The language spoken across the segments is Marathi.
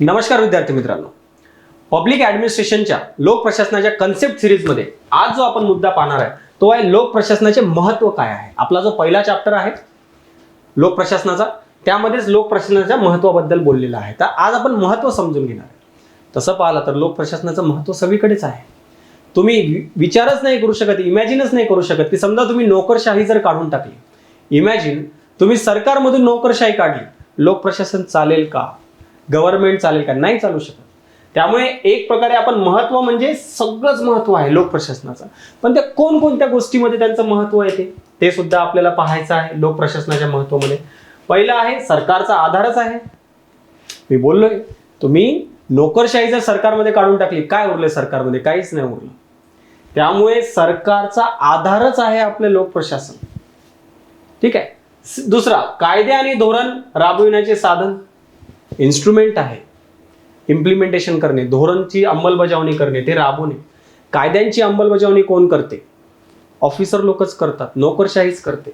नमस्कार विद्यार्थी मित्रांनो. पब्लिक ॲडमिनिस्ट्रेशनच्या लोक प्रशासनाच्या कन्सेप्ट सिरीजमध्ये आज जो आपण मुद्दा पाहणार आहे तो आहे लोक प्रशासनाचे महत्त्व काय आहे? आपला जो पहिला चॅप्टर आहे लोक प्रशासनाचा त्यामध्येच लोक प्रशासनाच्या महत्त्वाबद्दल बोललेला आहे. तर आज आपण महत्त्व समजून घेणार आहे. तसं पाहिलं तर लोक प्रशासनाचं महत्त्व सगळीकडेच आहे. तुम्ही विचारच नाही करू शकत इमॅजिनच नाही करू शकत की समजा तुम्ही नोकरशाही जर काढून टाकली इमॅजिन तुम्ही सरकारमधून नोकरशाही काढली लोक प्रशासन चालेल का? गव्हर्नमेंट चालेल का? नाही चालू शकत. त्यामुळे एक प्रकारे आपण महत्त्व म्हणजे सगळंच महत्त्व आहे लोकप्रशासनाचं. पण त्या कोणकोणत्या गोष्टीमध्ये त्यांचं महत्त्व येते ते? सुद्धा आपल्याला पाहायचं आहे लोकप्रशासनाच्या महत्वामध्ये. पहिलं आहे सरकारचा आधारच आहे. मी बोललोय तुम्ही नोकरशाही जर सरकारमध्ये काढून टाकली काय उरले सरकारमध्ये? काहीच नाही उरलं. त्यामुळे सरकारचा आधारच आहे आपले लोकप्रशासन. ठीक आहे? दुसरा कायदे आणि धोरण राबविण्याचे साधन. इन्स्ट्रुमेंट आहे. इम्प्लिमेंटेशन करणे धोरणची अंमलबजावणी करणे ते राबवणे. कायद्यांची अंमलबजावणी कोण करते? ऑफिसर लोकच करतात नोकरशाहीच करते.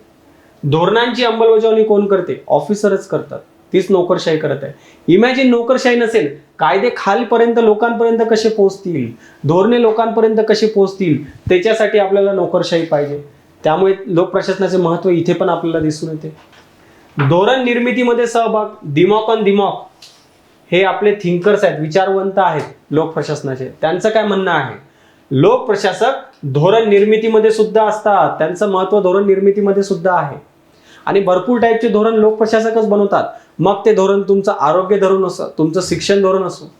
धोरणांची अंमलबजावणी कोण करते? ऑफिसरच करतात. तीच नोकरशाही करत आहे. इमॅजिन नोकरशाही नसेल कायदे खालपर्यंत लोकांपर्यंत कसे पोहोचतील? धोरणे लोकांपर्यंत कसे पोहोचतील? त्याच्यासाठी आपल्याला नोकरशाही पाहिजे. त्यामुळे लोकप्रशासनाचे महत्त्व इथे पण आपल्याला दिसून येते. धोरण निर्मितीमध्ये सहभाग दिमॉक ऑन दिमॉक हे आपले थिंकर्स आहेत विचारवंत आहेत लोक प्रशासनाचे. त्यांचं काय म्हणणं आहे? लोक प्रशासक धोरण निर्मितीमध्ये सुद्धा असतात. त्यांचं महत्त्व धोरण निर्मितीमध्ये सुद्धा आहे. आणि भरपूर टाईपचे धोरण लोक प्रशासकच बनवतात. मग ते धोरण तुमचं आरोग्य धोरण असो तुमचं शिक्षण धोरण असो.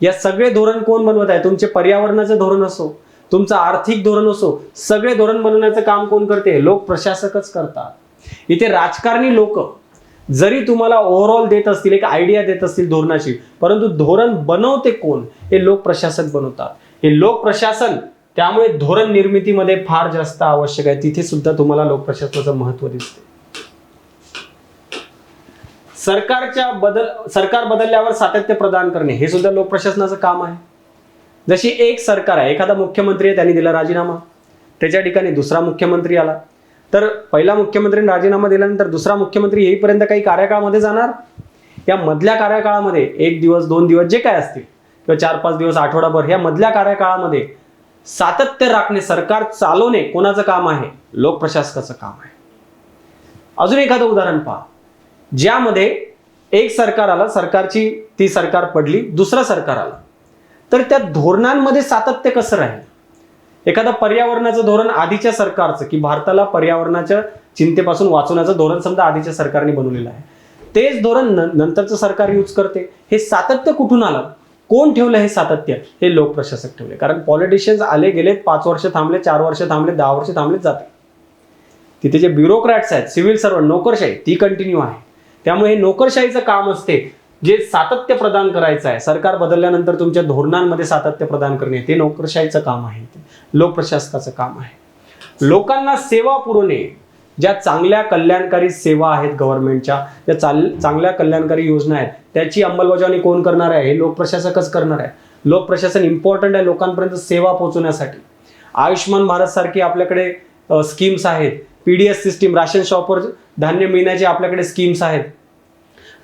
या सगळे धोरण कोण बनवत आहे? तुमचे पर्यावरणाचं धोरण असो तुमचं आर्थिक धोरण असो सगळे धोरण बनवण्याचं काम कोण करते? लोक प्रशासकच करतात. इथे राजकारणी लोक जरी तुम्हाला ओव्हरऑल देत असतील एक आयडिया देत असतील धोरणाची परंतु धोरण बनवते कोण? हे लोक प्रशासक बनवतात. हे लोक प्रशासन त्यामुळे धोरण निर्मितीमध्ये फार जास्त आवश्यक आहे. तिथे सुद्धा तुम्हाला लोक प्रशासनाचं महत्त्व दिसते. सरकारच्या बदल सरकार बदलल्यावर सातत्य प्रदान करणे हे सुद्धा लोक प्रशासनाचं काम आहे. जशी एक सरकार आहे एखादा मुख्यमंत्री आहे त्यांनी दिला राजीनामा. त्याच्या ठिकाणी दुसरा मुख्यमंत्री आला. तर पहिला मुख्यमंत्री राजीनामा दिल्यानंतर दुसरा मुख्यमंत्री येईपर्यंत काही कार्यकाळामध्ये जाणार? या मधल्या कार्यकाळामध्ये एक दिवस दोन दिवस जे काय असतील किंवा चार पाच दिवस आठवडाभर या मधल्या कार्यकाळामध्ये सातत्य राखणे सरकार चालवणे कोणाचं काम आहे? लोकप्रशासकाचं काम आहे. अजून एखादं उदाहरण पहा. ज्यामध्ये एक सरकार आलं सरकारची ती सरकार पडली दुसरं सरकार आलं. तर त्या धोरणांमध्ये सातत्य कसं राहील? एखादं पर्यावरणाचं धोरण आधीच्या सरकारचं की भारताला पर्यावरणाच्या चिंतेपासून वाचवण्याचं धोरण समजा आधीच्या सरकारने बनवलेलं आहे. तेच धोरण न- नंतरचं सरकार यूज करते. हे सातत्य कुठून आलं? कोण ठेवलं हे सातत्य? हे लोक प्रशासक ठेवले. कारण पॉलिटिशियन्स आले गेले पाच वर्ष थांबले चार वर्ष थांबले दहा वर्ष थांबले जाते तिथे जे ब्युरोक्रॅट्स आहेत सिव्हिल सर्वंट नोकरशाही ती कंटिन्यू आहे. त्यामुळे हे नोकरशाहीचं काम असते. जे सातत्य प्रदान करायचं आहे सरकार बदलल्यानंतर तुमच्या धोरणांमध्ये सातत्य प्रदान करणे ते नोकरशाहीचं काम आहे. लोकप्रशासकाचं काम आहे. लोकांना सेवा पुरवणे ज्या चांगल्या कल्याणकारी सेवा आहेत गव्हर्नमेंटच्या ज्या चाल चांगल्या कल्याणकारी योजना आहेत त्याची अंमलबजावणी कोण करणार आहे? हे लोकप्रशासकच करणार आहे. लोकप्रशासन इम्पॉर्टंट आहे लोकांपर्यंत सेवा पोहोचवण्यासाठी. आयुष्यमान भारत सारखी आपल्याकडे स्कीम्स आहेत. P D S system ration शॉपवर धान्य मिळण्याचे आपल्याकडे स्कीम्स आहेत.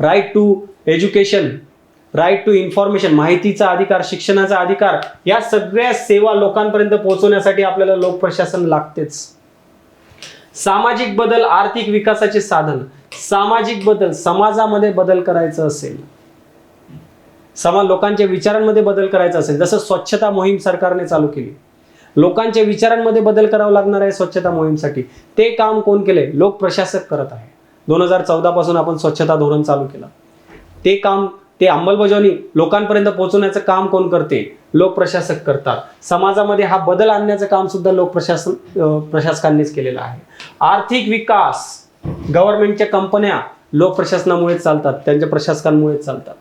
Right to education right to information माहितीचा अधिकार शिक्षणाचा अधिकार या सगळ्या सेवा लोकांपर्यंत पोहोचवण्यासाठी आपल्याला लोकप्रशासन लागतेच. सामाजिक बदल आर्थिक विकासाचे साधन. सामाजिक बदल समाजामध्ये बदल करायचं असेल. समाज लोकांच्या विचारांमध्ये बदल करायचा असेल. जसं स्वच्छता मोहीम सरकारने चालू केली. लोकांच्या विचारांमध्ये बदल करावा लागणार आहे स्वच्छता मोहीमसाठी. ते काम कोण केले लोक प्रशासक करत आहे. दोन हजार चौदा पासून आपण स्वच्छता धोरण चालू केलं. ते काम ते अंमलबजावणी लोकांपर्यंत पोहोचवण्याचं काम कोण करते? लोक प्रशासक करतात. समाजामध्ये हा बदल आणण्याचं काम सुद्धा लोक प्रशासन प्रशासकांनीच केलेलं आहे. आर्थिक विकास गव्हर्नमेंटच्या कंपन्या लोक प्रशासनामुळेच चालतात त्यांच्या प्रशासकांमुळेच चालतात.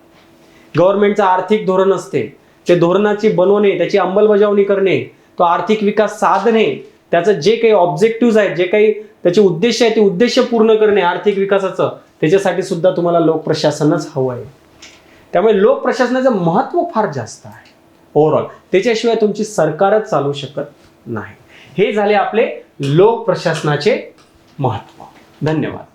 गव्हर्नमेंटचं आर्थिक धोरण असते. ते धोरणाची बनवणे त्याची अंमलबजावणी करणे तो आर्थिक विकास साधणे त्याचं जे काही ऑब्जेक्टिव्ह आहेत जे काही त्याचे उद्देश आहे ते उद्देश पूर्ण करणे आर्थिक विकासाचं त्याच्यासाठी सुद्धा तुम्हाला लोक प्रशासनच हवं आहे. त्यामुळे लोक प्रशासनाचं महत्त्व फार जास्त आहे. ओव्हरऑल त्याच्याशिवाय तुमची सरकारच चालू शकत नाही. हे झाले आपले लोक प्रशासनाचे महत्त्व. धन्यवाद.